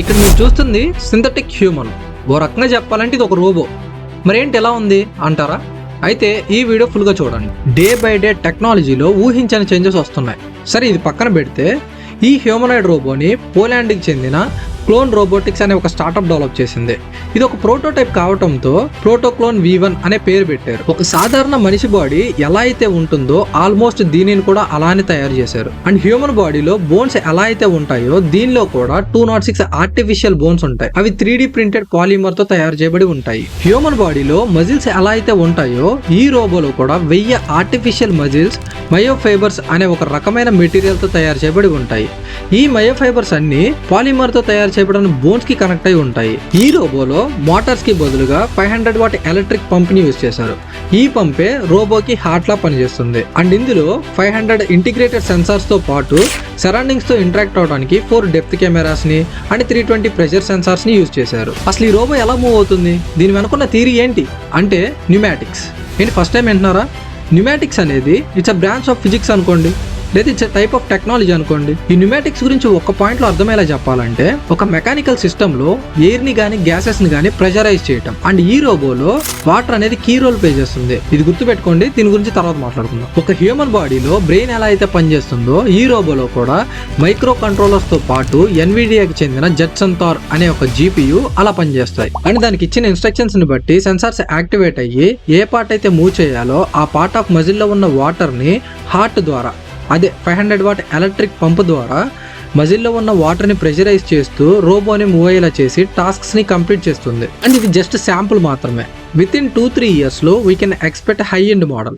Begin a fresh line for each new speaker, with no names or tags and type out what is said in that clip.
ఇక్కడ మీరు చూస్తుంది సింథటిక్ హ్యూమన్ ఓ రకంగా చెప్పాలంటే ఇది ఒక రోబో. మరేంటి ఎలా ఉంది అంటారా? అయితే ఈ వీడియో ఫుల్గా చూడండి. డే బై డే టెక్నాలజీలో ఊహించని చేంజెస్ వస్తున్నాయి. సరే ఇది పక్కన పెడితే ఈ హ్యూమనాయిడ్ రోబోని పోలాండ్కి చెందిన క్లోన్ రోబోటిక్స్ అనే ఒక స్టార్టప్ డెవలప్ చేసింది. ఇది ఒక ప్రోటోటైప్ కావడంతో ప్రోటోక్లోన్ వి వన్ అనే పేరు పెట్టారు. ఒక సాధారణ మనిషి బాడీ ఎలా అయితే ఉంటుందో ఆల్మోస్ట్ దీనిని కూడా అలానే తయారు చేశారు. అండ్ హ్యూమన్ బాడీలో బోన్స్ ఎలా అయితే ఉంటాయో దీనిలో కూడా two nought six artificial bones ఉంటాయి. అవి త్రీ ప్రింటెడ్ పాలిమర్తో తయారు చేయబడి ఉంటాయి. హ్యూమన్ బాడీలో మజిల్స్ ఎలా అయితే ఉంటాయో ఈ రోబోలో కూడా వెయ్యి ఆర్టిఫిషియల్ మజిల్స్ మయోఫైబర్స్ అనే ఒక రకమైన మెటీరియల్తో తయారు చేయబడి ఉంటాయి. ఈ మయోఫైబర్స్ అన్ని పాలిమర్తో తయారు చేయబడిన బోన్స్కి కనెక్ట్ అయి ఉంటాయి. ఈ రోబోలో మోటార్స్కి బదులుగా ఫైవ్ హండ్రెడ్ వాట్ ఎలక్ట్రిక్ పంప్ని యూజ్ చేశారు. ఈ పంపే రోబోకి హార్ట్ లా పనిచేస్తుంది. అండ్ ఇందులో ఫైవ్ హండ్రెడ్ ఇంటిగ్రేటెడ్ సెన్సార్స్తో పాటు సరౌండింగ్స్తో ఇంటరాక్ట్ అవడానికి ఫోర్ డెప్త్ కెమెరాస్ని అండ్ త్రీ ట్వంటీ ప్రెషర్ సెన్సార్స్ని యూజ్ చేశారు. అసలు ఈ రోబో ఎలా మూవ్ అవుతుంది? దీని వెనుకున్న థీరీ ఏంటి? అంటే న్యూమాటిక్స్. ఏంటి ఫస్ట్ టైం వింటున్నారా? న్యూమాటిక్స్ అనేది it's a branch of physics అనుకోండి. లేదా ఇట్స్ టైప్ ఆఫ్ టెక్నాలజీ అనుకోండి. ఈ న్యూమాటిక్స్ గురించి ఒక పాయింట్లో అర్థమయ్యేలా చెప్పాలంటే ఒక మెకానికల్ సిస్టమ్లో ఎయిర్ని గానీ గ్యాసెస్ని గానీ ప్రెషరైజ్ చేయటం. అండ్ ఈ రోబోలో వాటర్ అనేది కీ రోల్ ప్లే చేస్తుంది. ఇది గుర్తుపెట్టుకోండి దీని గురించి తర్వాత మాట్లాడుకుందాం. ఒక హ్యూమన్ బాడీలో బ్రెయిన్ ఎలా అయితే పనిచేస్తుందో ఈ రోబోలో కూడా మైక్రో కంట్రోలర్స్తో పాటు ఎన్విడియాకి చెందిన జెట్సన్ థార్ అనే ఒక జీపీయు అలా పనిచేస్తాయి. అండ్ దానికి ఇచ్చిన ఇన్స్ట్రక్షన్స్ని బట్టి సెన్సార్స్ యాక్టివేట్ అయ్యి ఏ పార్ట్ అయితే మూవ్ చేయాలో ఆ పార్ట్ ఆఫ్ మజిల్లో ఉన్న వాటర్ని హార్ట్ ద్వారా అదే five hundred watt electric pump ద్వారా మజిల్లో ఉన్న వాటర్ని ప్రెషరైజ్ చేస్తూ రోబోని మూవ్ అయ్యేలా చేసి టాస్క్స్ని కంప్లీట్ చేస్తుంది. అండ్ ఇది జస్ట్ శాంపుల్ మాత్రమే. విత్ ఇన్ టూ త్రీ ఇయర్స్లో we can expect high end model